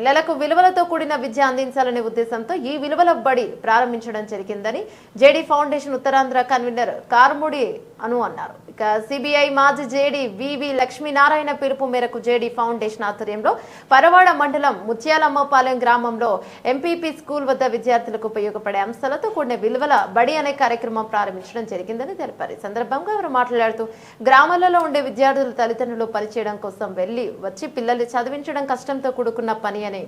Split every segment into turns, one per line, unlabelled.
పిల్లలకు విలువలతో కూడిన విద్య అందించాలనే ఉద్దేశంతో ఈ విలువల బడి ప్రారంభించడం జరిగిందని జేడీ ఫౌండేషన్ ఉత్తరాంధ్ర కన్వీనర్ కార్ముడి అను అన్నారు. ఇక సిబిఐ మాజీ జేడీ వివి లక్ష్మీనారాయణ పిలుపు మేరకు జేడీ ఫౌండేషన్ ఆధ్వర్యంలో పరవాడ మండలం ముత్యాలమ్మపాలెం గ్రామంలో ఎంపీపీ స్కూల్ వద్ద విద్యార్థులకు ఉపయోగపడే అంశాలతో కూడిన విలువల బడి అనే కార్యక్రమం ప్రారంభించడం జరిగిందని తెలిపారు. ఈ సందర్భంగా వారు మాట్లాడుతూ గ్రామాలలో ఉండే విద్యార్థులు తల్లిదండ్రులు పనిచేయడం కోసం వెళ్ళి వచ్చి పిల్లల్ని చదివించడం కష్టంతో కూడుకున్న పని అని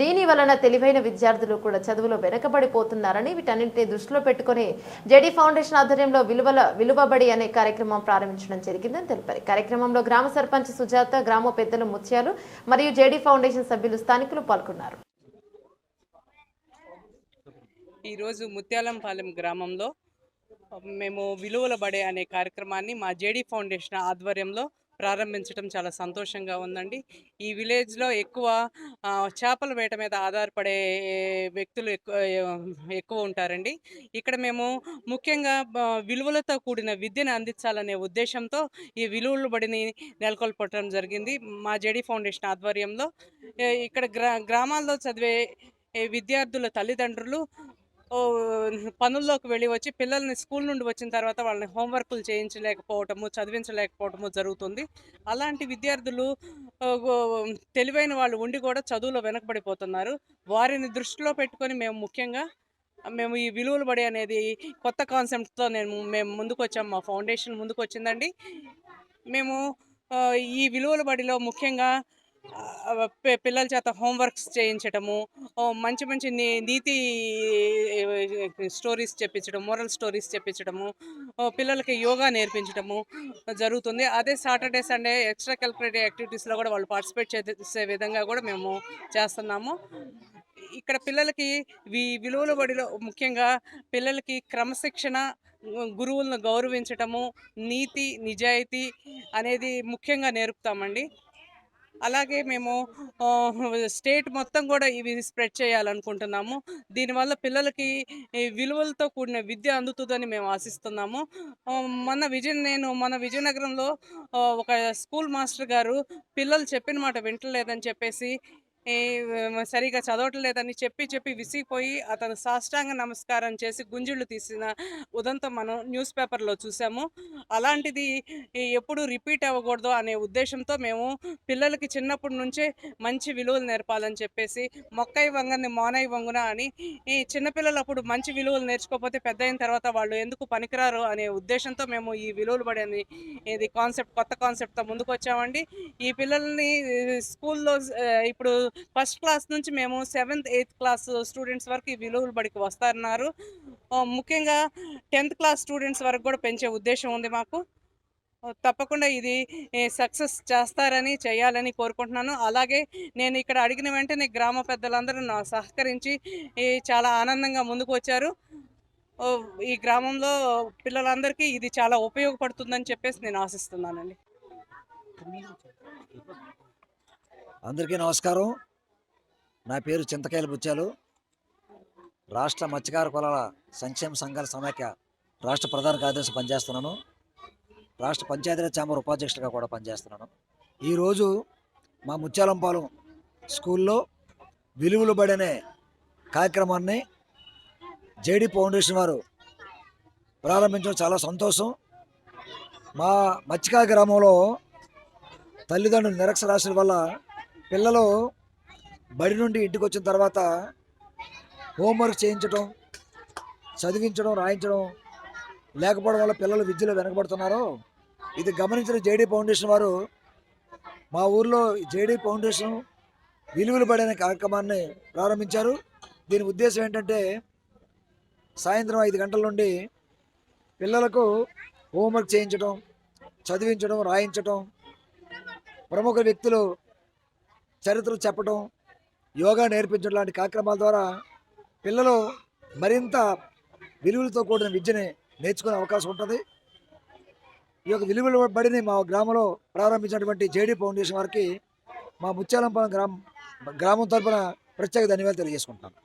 దీని వలన తెలివైన విద్యార్థులు కూడా చదువులో వెనకబడిపోతున్నారని వీటన్నింటినీ దృష్టిలో పెట్టుకుని జెడి ఫౌండేషన్ ఆధ్వర్యంలో విలువల విలువబడి అనే కార్యక్రమం ప్రారంభించడం జరిగిందని తెలిపారు. కార్యక్రమంలో గ్రామ సర్పంచ్ సుజాత గ్రామ పెద్దలు ముత్యాలు మరియు జేడీ ఫౌండేషన్ సభ్యులు స్థానికులు పాల్గొన్నారు.
ఈరోజు ముత్యాలంపాలెం గ్రామంలో మేము విలువల బడే అనే కార్యక్రమాన్ని మా జేడీ ఫౌండేషన్ ఆధ్వర్యంలో ప్రారంభించడం చాలా సంతోషంగా ఉందండి. ఈ విలేజ్లో ఎక్కువ చేపల వేట మీద ఆధారపడే వ్యక్తులు ఎక్కువ ఎక్కువ ఉంటారండి. ఇక్కడ మేము ముఖ్యంగా విలువలతో కూడిన విద్యను అందించాలనే ఉద్దేశంతో ఈ విలువలు బడిని నెలకొల్పడం జరిగింది. మా జేడీ ఫౌండేషన్ ఆధ్వర్యంలో ఇక్కడ గ్రా గ్రామాల్లో చదివే విద్యార్థుల తల్లిదండ్రులు పనుల్లోకి వెళ్ళి వచ్చి పిల్లల్ని స్కూల్ నుండి వచ్చిన తర్వాత వాళ్ళని హోంవర్క్లు చేయించలేకపోవటము చదివించలేకపోవటము జరుగుతుంది. అలాంటి విద్యార్థులు తెలివైన వాళ్ళు ఉండి కూడా చదువులో వెనకబడిపోతున్నారు. వారిని దృష్టిలో పెట్టుకొని మేము ముఖ్యంగా మేము ఈ విలువలు బడి అనేది కొత్త కాన్సెప్ట్తో నేను మేము ముందుకు వచ్చాము మా ఫౌండేషన్ ముందుకు వచ్చిందండి మేము ఈ విలువల బడిలో ముఖ్యంగా పిల్లల చేత హోంవర్క్స్ చేయించటము మంచి మంచి నీ- నీతి స్టోరీస్ చెప్పించడం మోరల్ స్టోరీస్ చెప్పించడము పిల్లలకి యోగా నేర్పించడము జరుగుతుంది. అదే సాటర్డే సండే ఎక్స్ట్రా కల్కులేటివ్ యాక్టివిటీస్లో కూడా వాళ్ళు పార్టిసిపేట్ చేసే విధంగా కూడా మేము చేస్తున్నాము. ఇక్కడ పిల్లలకి విలువల బడిలో ముఖ్యంగా పిల్లలకి క్రమశిక్షణ గురువులను గౌరవించటము నీతి నిజాయితీ అనేది ముఖ్యంగా నేర్పుతామండి. అలాగే మేము స్టేట్ మొత్తం కూడా ఇవి స్ప్రెడ్ చేయాలనుకుంటున్నాము. దీనివల్ల పిల్లలకి విలువలతో కూడిన విద్య అందుతుందని మేము ఆశిస్తున్నాము. మన మొన్న విజయ నేను మన విజయనగరంలో ఒక స్కూల్ మాస్టర్ గారు పిల్లలు చెప్పిన మాట వింటలేదని చెప్పేసి సరిగా చదవట్లేదని చెప్పి చెప్పి విసిగిపోయి అతను సాష్టాంగ నమస్కారం చేసి గుంజుళ్ళు తీసిన ఉదంతం మనం న్యూస్ పేపర్లో చూసాము. అలాంటిది ఎప్పుడు రిపీట్ అవ్వకూడదు అనే ఉద్దేశంతో మేము పిల్లలకి చిన్నప్పటి నుంచే మంచి విలువలు నేర్పాలని చెప్పేసి మొక్కై వంగని మోనై వంగున అని ఈ చిన్నపిల్లలు అప్పుడు మంచి విలువలు నేర్చుకోకపోతే పెద్ద అయిన తర్వాత వాళ్ళు ఎందుకు పనికిరారు అనే ఉద్దేశంతో మేము ఈ విలువలు పడేది ఇది కాన్సెప్ట్ కొత్త కాన్సెప్ట్తో ముందుకు వచ్చామండి ఈ పిల్లల్ని స్కూల్లో ఇప్పుడు ఫస్ట్ క్లాస్ నుంచి మేము సెవెంత్ ఎయిత్ క్లాస్ స్టూడెంట్స్ వరకు ఈ విలువలు బడికి వస్తున్నారు ముఖ్యంగా టెన్త్ క్లాస్ స్టూడెంట్స్ వరకు కూడా పెంచే ఉద్దేశం ఉంది మాకు. తప్పకుండా ఇది సక్సెస్ చేస్తారని చేయాలని కోరుకుంటున్నాను. అలాగే నేను ఇక్కడ అడిగిన వెంటనే గ్రామ పెద్దలందరూ నా సహకరించి చాలా ఆనందంగా ముందుకు వచ్చారు. ఈ గ్రామంలో పిల్లలందరికీ ఇది చాలా ఉపయోగపడుతుందని చెప్పేసి నేను ఆశిస్తున్నానండి.
అందరికీ నమస్కారం. నా పేరు చింతకాయల బుచ్చాలు. రాష్ట్ర మత్స్యకార కులాల సంక్షేమ సంఘాల సమాఖ్య రాష్ట్ర ప్రధాన కార్యదర్శి పనిచేస్తున్నాను. రాష్ట్ర పంచాయతీరాజ్ ఛాంబర్ ఉపాధ్యక్షుడిగా కూడా పనిచేస్తున్నాను. ఈరోజు మా ముత్యాలంపాలెం స్కూల్లో విలువలు పడనే కార్యక్రమాన్ని జేడీ ఫౌండేషన్ వారు ప్రారంభించడం చాలా సంతోషం. మా మత్స్యకార గ్రామంలో తల్లిదండ్రులు నిరక్షరాస్యుల వల్ల పిల్లలు బడి నుండి ఇంటికి వచ్చిన తర్వాత హోంవర్క్ చేయించడం చదివించడం రాయించడం లేకపోవడం వల్ల పిల్లలు విద్యలో వెనకబడుతున్నారు. ఇది గమనించిన జేడీ ఫౌండేషన్ వారు మా ఊర్లో జేడీ ఫౌండేషన్ విలువలు పడిన కార్యక్రమాన్ని ప్రారంభించారు. దీని ఉద్దేశం ఏంటంటే సాయంత్రం ఐదు గంటల నుండి పిల్లలకు హోంవర్క్ చేయించడం చదివించడం రాయించడం ప్రముఖ వ్యక్తులు చరిత్రలు చెప్పడం యోగా నేర్పించడం లాంటి కార్యక్రమాల ద్వారా పిల్లలు మరింత విలువలతో కూడిన విద్యని నేర్చుకునే అవకాశం ఉంటుంది. ఈ యొక్క విలువల బడిని మా గ్రామంలో ప్రారంభించినటువంటి జేడీ ఫౌండేషన్ వారికి మా ముత్యాలంపాలెం గ్రామం గ్రామం తరఫున ప్రత్యేక ధన్యవాదాలు తెలియజేసుకుంటాను